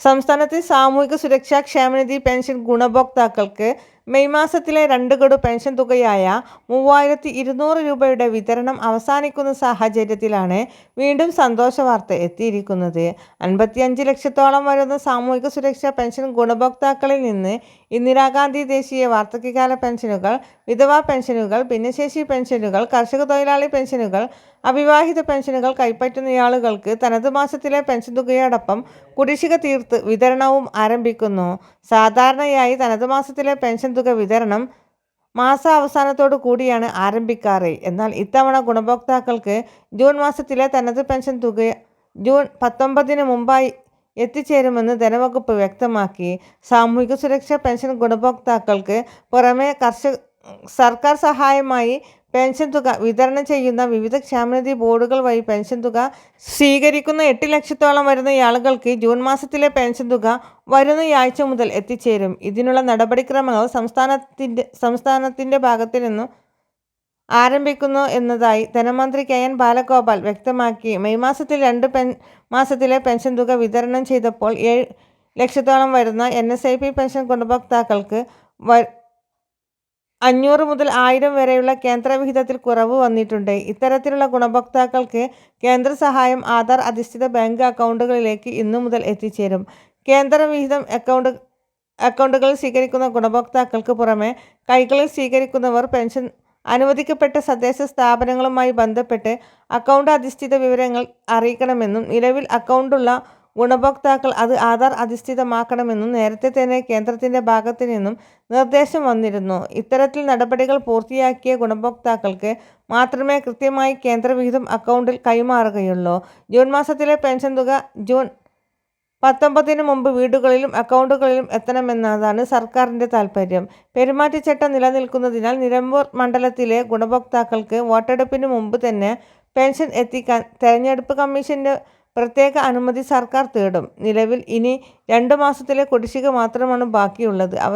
സംസ്ഥാനത്തെ സാമൂഹിക സുരക്ഷാ ക്ഷേമനിധി പെൻഷൻ ഗുണഭോക്താക്കൾക്ക് മെയ് മാസത്തിലെ രണ്ട് ഗഡു പെൻഷൻ തുകയായ മൂവായിരത്തി ഇരുന്നൂറ് രൂപയുടെ വിതരണം അവസാനിക്കുന്ന സാഹചര്യത്തിലാണ് വീണ്ടും സന്തോഷ വാർത്ത എത്തിയിരിക്കുന്നത്. അൻപത്തിയഞ്ച് ലക്ഷത്തോളം വരുന്ന സാമൂഹിക സുരക്ഷാ പെൻഷൻ ഗുണഭോക്താക്കളിൽ നിന്ന് ഇന്ദിരാഗാന്ധി ദേശീയ വാർദ്ധക്യകാല പെൻഷനുകൾ വിധവാ പെൻഷനുകൾ ഭിന്നശേഷി പെൻഷനുകൾ കർഷക തൊഴിലാളി പെൻഷനുകൾ അവിവാഹിത പെൻഷനുകൾ കൈപ്പറ്റുന്നയാളുകൾക്ക് തനത് മാസത്തിലെ പെൻഷൻ തുകയോടൊപ്പം കുടിശ്ശിക തീർത്ത് വിതരണവും ആരംഭിക്കുന്നു. സാധാരണയായി തനത് മാസത്തിലെ പെൻഷൻ തുക വിതരണം മാസാവസാനത്തോടു കൂടിയാണ് ആരംഭിക്കാറ്. എന്നാൽ ഇത്തവണ ഗുണഭോക്താക്കൾക്ക് ജൂൺ മാസത്തിലെ തനത് പെൻഷൻ തുക ജൂൺ പത്തൊമ്പതിന് മുമ്പായി എത്തിച്ചേരുമെന്ന് ധനവകുപ്പ് വ്യക്തമാക്കി. സാമൂഹിക സുരക്ഷാ പെൻഷൻ ഗുണഭോക്താക്കൾക്ക് പുറമെ കർഷക സർക്കാർ സഹായമായി പെൻഷൻ തുക വിതരണം ചെയ്യുന്ന വിവിധ ക്ഷേമനിധി ബോർഡുകൾ വഴി പെൻഷൻ തുക സ്വീകരിക്കുന്ന എട്ട് ലക്ഷത്തോളം വരുന്ന ആളുകൾക്ക് ജൂൺ മാസത്തിലെ പെൻഷൻ തുക വരുന്ന ആഴ്ച മുതൽ എത്തിച്ചേരും. ഇതിനുള്ള നടപടിക്രമങ്ങൾ സംസ്ഥാനത്തിന്റെ സംസ്ഥാനത്തിന്റെ ഭാഗത്തു നിന്നും ആരംഭിക്കുന്നു എന്നതായി ധനമന്ത്രി കെ എൻ ബാലഗോപാൽ വ്യക്തമാക്കി. മെയ് മാസത്തിൽ രണ്ട് പെൻ മാസത്തിലെ പെൻഷൻ തുക വിതരണം ചെയ്തപ്പോൾ ഏഴ് ലക്ഷത്തോളം വരുന്ന N S I P pension ഗുണഭോക്താക്കൾക്ക് അഞ്ഞൂറ് മുതൽ ആയിരം വരെയുള്ള കേന്ദ്രവിഹിതത്തിൽ കുറവ് വന്നിട്ടുണ്ട്. ഇത്തരത്തിലുള്ള ഗുണഭോക്താക്കൾക്ക് കേന്ദ്ര സഹായം ആധാർ അധിഷ്ഠിത ബാങ്ക് അക്കൗണ്ടുകളിലേക്ക് ഇന്നു മുതൽ എത്തിച്ചേരും. കേന്ദ്രവിഹിതം അക്കൗണ്ട് അക്കൗണ്ടുകൾ സ്വീകരിക്കുന്ന ഗുണഭോക്താക്കൾക്ക് പുറമെ കൈകളിൽ സ്വീകരിക്കുന്നവർ പെൻഷൻ അനുവദിക്കപ്പെട്ട തദ്ദേശ സ്ഥാപനങ്ങളുമായി ബന്ധപ്പെട്ട് അക്കൗണ്ട് അധിഷ്ഠിത വിവരങ്ങൾ അറിയിക്കണമെന്നും നിലവിൽ അക്കൗണ്ടുള്ള ഗുണഭോക്താക്കൾ അത് ആധാർ അധിഷ്ഠിതമാക്കണമെന്നും നേരത്തെ തന്നെ കേന്ദ്രത്തിന്റെ ഭാഗത്തു നിന്നും നിർദ്ദേശം വന്നിരുന്നു. ഇത്തരത്തിൽ നടപടികൾ പൂർത്തിയാക്കിയ ഗുണഭോക്താക്കൾക്ക് മാത്രമേ കൃത്യമായി കേന്ദ്രവിഹിതം അക്കൗണ്ടിൽ കൈമാറുകയുള്ളൂ. ജൂൺ മാസത്തിലെ പെൻഷൻ തുക ജൂൺ പത്തൊമ്പതിനു മുമ്പ് വീടുകളിലും അക്കൗണ്ടുകളിലും എത്തണമെന്നതാണ് സർക്കാരിന്റെ താൽപ്പര്യം പെരുമാറ്റച്ചട്ടം നിലനിൽക്കുന്നതിനാൽ നിലമ്പൂർ മണ്ഡലത്തിലെ ഗുണഭോക്താക്കൾക്ക് വോട്ടെടുപ്പിന് മുമ്പ് തന്നെ പെൻഷൻ എത്തിക്കാൻ തെരഞ്ഞെടുപ്പ് കമ്മീഷന്റെ പ്രത്യേക അനുമതി സർക്കാർ തേടും. നിലവിൽ ഇനി രണ്ടു മാസത്തിലെ കുടിശ്ശിക മാത്രമാണ് ബാക്കിയുള്ളത്. അവ